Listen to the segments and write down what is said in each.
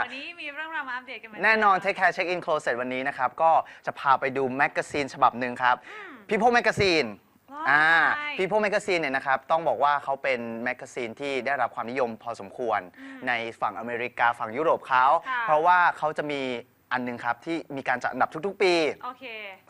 วันนี้มีเรื่องราวมาอัปเดตกันไหมแน่นอน Take Care Check In Closet วันนี้นะครับ ก็จะพาไปดูแมกกาซีนฉบับหนึ่งครับ People Magazine อ่า People Magazine เนี่ยนะครับ ต้องบอกว่าเขาเป็นแมกกาซีนที่ได้รับความนิยมพอสมควร ในฝั่งอเมริกาฝั่งยุโรปเขาค่ะเพราะว่าเขาจะมีอันหนึงครับ ที่มีการจัดอันดับทุกๆ ปีโอเค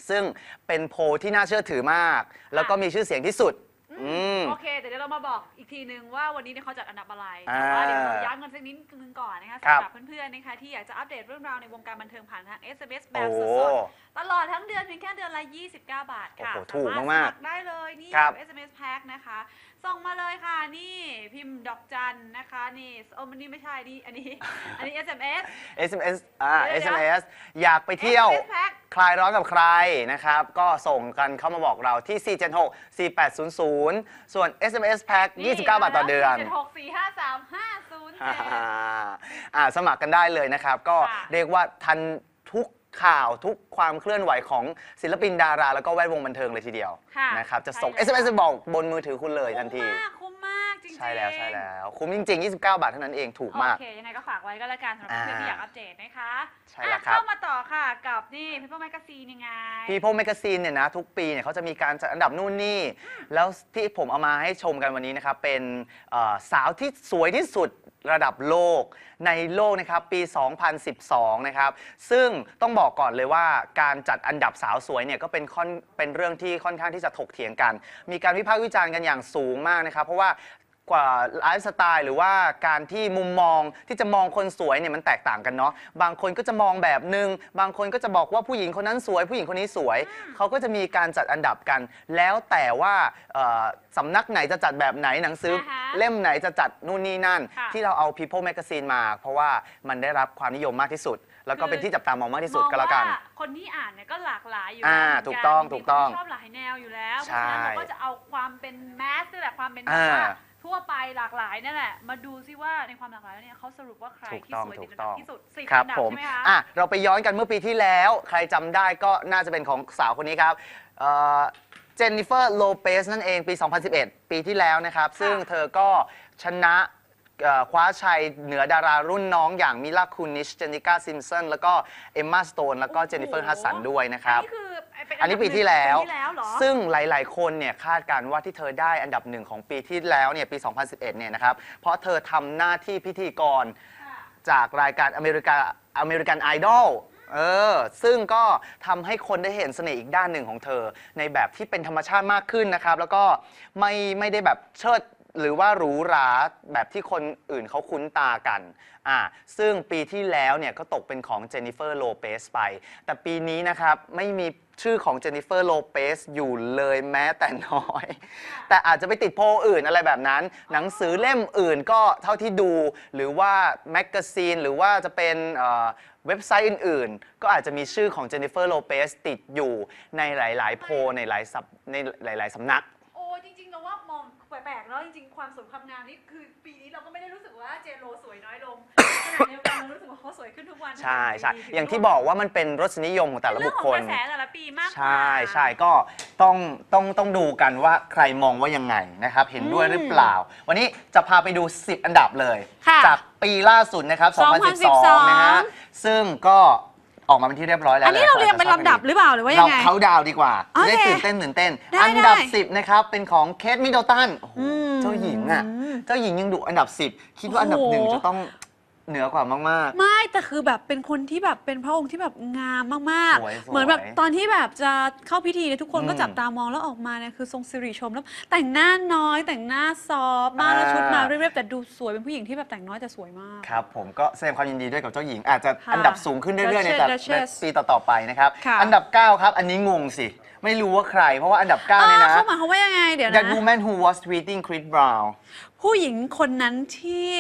ซึ่งเป็นโพลที่น่าเชื่อถือมาก แล้วก็มีชื่อเสียงที่สุด อืม โอเคแต่เดี๋ยวเรามาบอกอีกทีนึงว่าวันนี้เนี่ยเขาจัดอันดับอะไรอ่าแต่ว่าเดี๋ยวเราย้ำกันสักนิดนึงก่อนนะคะครับสำหรับเพื่อนๆนะคะที่อยากจะอัปเดตเรื่องราวในวงการบันเทิงผ่านทาง SMS แบโอ้บโหสดๆตลอดทั้งเดือนเพียงแค่เดือนละ 29 บาทค่ะโอ้โหถูกสรถมากๆสครได้เลยนี่ครับ SMS Pack นะคะส่งมาเลยค่ะนี่พิมพ์ดอกจันนะคะนี่โอ้มันนี่ไม่ใช่นี่อันนี้ อันนี้ SMS SMS อ่าเดี๋ยวๆ SMS อยากไปเที่ยว SMS Pack คลายร้อนกับใครนะครับ ก็ส่งกันเข้ามาบอกเราที่ 476 4800 ส่วน SMS Pack 29 บาทต่อเดือน7 6 4 5 3 5 0อ่าอ่าสมัครกันได้เลยนะครับ ก็ค่ะ เรียกว่าทันทุกข่าวทุกความเคลื่อนไหวของศิลปินดารา แล้วก็แวดวงบันเทิงเลยทีเดียวค่ะนะครับ จะส่งใช่แล้ว SMS ไปบอกบนมือถือคุณเลยทันที คุ้มมากคุ้มมาก จริงๆใช่แล้วใช่แล้ว คุ้มจริง ๆ 29 บาทเท่านั้นเองถูกมาก โอเค ยังไงก็ฝากไว้ก็แล้วกันสำหรับเพื่อนๆที่อยากอัปเดตนะคะใช่แล้วครับอะเข้ามาต่อค่ะกับนี่ People Magazine ยังไง People Magazine เนี่ยนะทุกปีเนี่ยเขาจะมีการจัดอันดับนู่นนี่ แล้วที่ผมเอามาให้ชมกันวันนี้นะครับ เป็นเอ่อสาวที่สวยที่สุดระดับโลกในโลกนะครับ ปี 2012 นะครับ ซึ่งต้องบอกก่อนเลยว่าการจัดอันดับสาวสวยเนี่ยก็เป็นค่อนเป็นเรื่องที่ค่อนข้างที่จะถกเถียงกัน มีการวิพากษ์วิจารณ์กันอย่างสูงมากนะครับ เพราะว่า กว่าไลฟ์สไตล์หรือว่าการที่มุมมองที่จะมองคนสวยเนี่ยมันแตกต่างกันเนาะบางคนก็จะมองแบบหนึ่งบางคนก็จะบอกว่าผู้หญิงคนนั้นสวย ผู้หญิงคนนี้สวย เขาก็จะมีการจัดอันดับกัน แล้วแต่ว่าเอ่อสำนักไหนจะจัดแบบไหนหนังสืออาฮะเล่มไหนจะจัดนู่นนี่นั่น ค่ะ ที่เราเอา People Magazine มา เพราะว่ามันได้รับความนิยมมากที่สุด แล้วก็เป็นที่จับตามองมากที่สุดก็แล้วกัน มองว่าคนที่อ่านเนี่ยก็หลากหลายอยู่อ่าแล้วเหมืนนถูกต้องถูกต้องมีคนที่ชอบหลายแนวอยู่แล้วเพใช่ราะฉะนั้นเราก็จะเอาความเป็นแมสนี่แหละความเป็นแบบอ่าว่า ทั่วไปหลากหลายนั่นแหละ มาดูซิว่าในความหลากหลายแล้วเนี่ยเขาสรุปว่าใครถูกที่ต้องสวยถูติดกอันต้ดัอบงที่สุดสิบครับอันดับผม ใช่ไหมคะ อะ เราไปย้อนกันเมื่อปีที่แล้ว ใครจำได้ก็น่าจะเป็นของสาวคนนี้ครับเจนนิเฟอร์โลเปสนั่นเองปี 2011 ปีที่แล้วนะครับ ซึ่งเธอก็ชนะเอ่อคว้าชัยเหนือดารารุ่นน้องอย่างมิลาคูนิชเจนนิก้าซิมสันแล้วก็เอมมาสโตนแล้วก็เจนนิเฟอร์ฮัสสันด้วยนะครับ อันนี้คือเป็น อันนี้ปีที่แล้ว ปีที่แล้วเหรอ ซึ่งหลาย ๆ คนเนี่ยคาดการณ์ว่าที่เธอได้อันดับหนึ่งของปีที่แล้วเนี่ยปี 2011 เนี่ยนะครับ เพราะเธอทำหน้าที่พิธีกรค่ะจากรายการอเมริกาอเมริกันไอดอลเออ ซึ่งก็ทำให้คนได้เห็นเสน่ห์อีกด้านหนึ่งของเธอ ในแบบที่เป็นธรรมชาติมากขึ้นนะครับ แล้วก็ไม่ไม่ได้แบบเชิด หรือว่าหรูหราแบบที่คนอื่นเขาคุ้นตากันอ่าซึ่งปีที่แล้วเนี่ยก็ตกเป็นของเจนนิเฟอร์โลเปสไป แต่ปีนี้นะครับไม่มีชื่อของเจนนิเฟอร์โลเปสอยู่เลยแม้แต่น้อย แต่อาจจะไปติดโพลอื่นอะไรแบบนั้น หนังสือเล่มอื่นก็เท่าที่ดู หรือว่าแมกกาซีนหรือว่าจะเป็นเอ่อเว็บไซต์อื่นๆ ก็อาจจะมีชื่อของเจนนิเฟอร์โลเปสติดอยู่ในหลาย ๆ โพลในหลายสับในหลาย ๆสำนัก ปลกๆเนาะจริงๆความสวยความงามนี่คือปีนี้เราก็ไม่ได้รู้สึกว่าเจโรสวยน้อยลงขณะเดียวกันเรารู้สึกว่าเขาสวยขึ้นทุกวันใช่ใช่ทุกปีอย่างที่บอกว่ามันเป็นรสนิยมของแต่ละเรื่บุองคขคองลกระแสแต่ละปีมากกว่าใช่ใช่ก็ต้องต้องต้องดูกันว่าใครมองว่ายังไงนะครับ เห็นด้วยหรือเปล่า วันนี้จะพาไปดู 10 อันดับเลย ค่ะจากปีล่าสุดนะครับ 2012นะฮะซึ่งก็ ออกมาเป็นที่เรียบร้อยแล้วอันนี้เราเรียงเป็นลำดับหรือเปล่าหรือว่ายัเรางไง เขาดาวน์ดีกว่าโอจะเคได้ตื่นเต้นตื่นเต้น ได้อันดับ ได้10 นะครับ เป็นของเคทมิดเดิลตันโอ้โหอืมเจ้าหญิงอะ เจ้าหญิงยังดุอันดับ 10 คิดว่าอันดับหนึ่งโอ้โหจะต้อง เหนือกว่ามาก ไม่แต่คือแบบเป็นคนที่แบบเป็นพระองค์ที่แบบงามมากสวยๆๆ เหมือนแบบตอนที่แบบจะเข้าพิธีเนี่ยทุกคนก็อืมจับตามองแล้วออกมาเนี่ยคือทรงสิริชมแล้วแต่งหน้าน้อยแต่งหน้าซอฟต์มากแล้วอ่าชุดมาเรียบๆแต่ดูสวยเป็นผู้หญิงที่แบบแต่งน้อยแต่สวยมากครับ ผมก็แสดงความยินดีด้วยกับเจ้าหญิง อาจจะค่ะอันดับสูงขึ้นเรื่อยๆ ในแต่ Duchess ในปีต่อๆไปนะครับ ค่ะ อันดับ 9 ครับ อันนี้งงสิ ไม่รู้ว่าใคร เพราะว่าอันดับ9เนี่ยนะ อ่าเขาหมายความว่ายังไงเดี๋ยว That นะ woman who was tweeting Chris Brown ผู้หญิงคนนั้นที่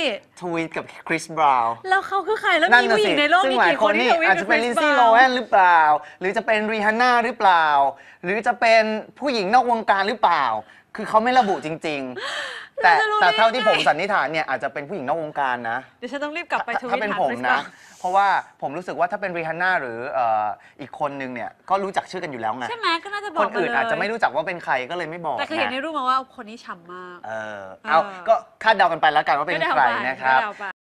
ทวีตกับ Chris Brown แล้วเขาคือใครแล้วนั่นมีน่ะผู้หสิญิงในโลกซึ่งมีหลายกี่คคนนนี่ที่ทวิตอาจกัจะบเป็น Chris ลินซี่ Brown โลแวนหรือเปล่า หรือจะเป็นรีฮันน่าหรือเปล่า หรือจะเป็นผู้หญิงนอกวงการหรือเปล่า คือเขาไม่ระบุจริง ๆ แต่เราจะรู้แต่เท่าได้ที่ไงผมสันนิษฐานเนี่ยอาจจะเป็นผู้หญิงนอกวงการนะ เดี๋ยวฉันต้องรีบกลับไปทวิถ้าตเป็นหาผม Chris นะ Brown เพราะว่าผมรู้สึกว่าถ้าเป็นรีฮันน่าหรือเอ่ออีกคนนึงเนี่ยก็รู้จักชื่อกันอยู่แล้วไง ใช่ไหมก็น่าจะบคอกนมาอื่นเลยอาจจะไม่รู้จักว่าเป็นใครก็เลยไม่บอกแต่คือเห็นในนะรูปมาว่าคนนี้ฉ่ำมาก เออเอาเออก็คาดเดากันไปแล้วกันว่าเป็นก็เดาใครไปนะครับ ก็เดาไป